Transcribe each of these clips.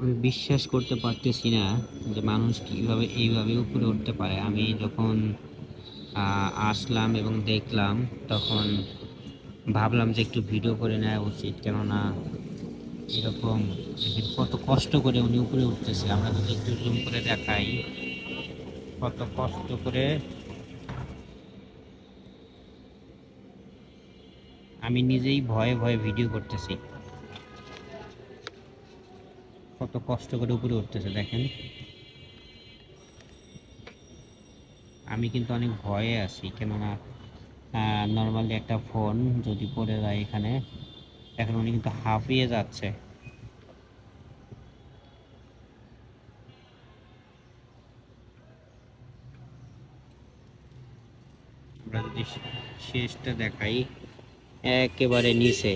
আমি বিশ্বাস করতে পারতেছি না যে মানুষ কীভাবে এইভাবে উপরে উঠতে পারে। আমি যখন আসলাম এবং দেখলাম, তখন ভাবলাম যে একটু ভিডিও করে নেওয়া উচিত। কেননা এরকম কত কষ্ট করে উনি উপরে উঠতেছে। আমরা যদি একটু জুম করে দেখাই, কত কষ্ট করে আমি নিজেই ভয়ে ভয়ে ভিডিও করতেছি। কত কষ্ট করে উপরে উঠতেছে, দেখেন। আমি কিন্তু অনেক ভয়ে আছি, কেননা নর্মালি একটা ফোন যদি পড়ে যায় এখানে, এখন উনি কিন্তু হাঁপিয়ে যাচ্ছে। শেষটা দেখাই, একেবারে নিচে।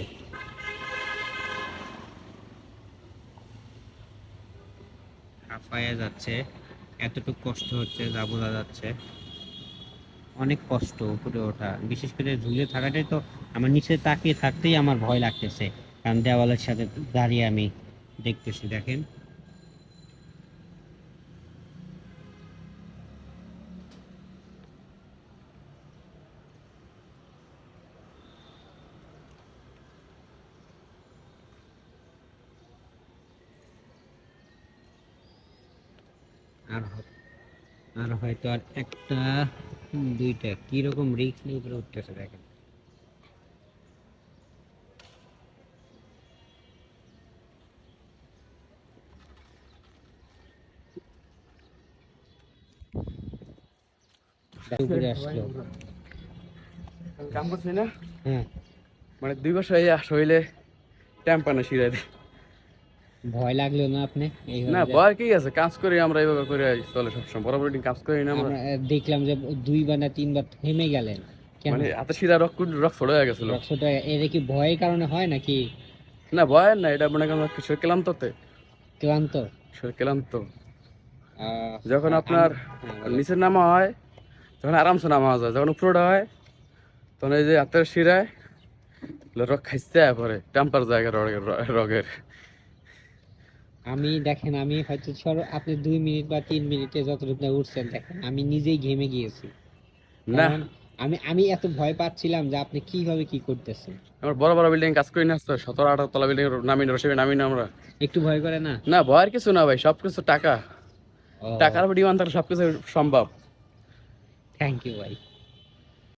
হাঁপায়া যাচ্ছে, এতটুকু কষ্ট হচ্ছে যা বোঝা যাচ্ছে। অনেক কষ্ট উপরে ওঠা, বিশেষ করে ঝুলে থাকাটাই তো আমার নিচে তাকিয়ে থাকতেই আমার ভয় লাগতেছে। কারণ দেওয়ালের সাথে দাঁড়িয়ে আমি দেখতেছি, দেখেন। আর আর হয়তো আর একটা দুইটা। কীরকম রিস্ক নিয়ে উপরে উঠতেছে দেখেন। কাম করছি না? হ্যাঁ। মানে দুই বছর এই শরীরে টেম্পানো শিরাই দেয় ভয় লাগল না আপনি? না ভয় কি আছে? কাজ করি আমরা এইভাবে করে চলে সবসময়। বরাবর দিন কাজ করি না আমরা। দেখলাম যে দুইবার না তিনবার থেমে গেলেন। মানে হাতে শিরা রক রক ফোড়ে হয়ে গেছিল। রক্তটা এর কি ভয়ের কারণে হয় নাকি? না ভয় না এটা মনে করেন শরীর ক্লান্ততে। ক্লান্ত? শরীর ক্লান্ত। যখন আপনার হ্যাঁ। নিচের নামা হয় তখন আরামসে নামা যায়। যখন উপরোটা হয় তখন এই যে হাতের শিরায় রক খাইতে পরে টেম্পার জায়গা রগের রগের। আমি দেখেন আমি হয়তো সর আপনি দুই মিনিট বা তিন মিনিটে যতটুকু না উঠছেন দেখেন আমি নিজেই ঘেমে গিয়েছি। না। আমি আমি এত ভয় পাচ্ছিলাম যে আপনি কীভাবে কি করতেছেন। আমরা বড় বড় বিল্ডিং কাজ করি না তো সতেরো আঠারো তলা বিল্ডিং নামি রসিবে নামি না আমরা। একটু ভয় করে না? না ভয়ের কিছু না ভাই সবকিছু টাকা। টাকার ডিমান্ড থাকলে সবকিছু সম্ভব। থ্যাংক ইউ ভাই।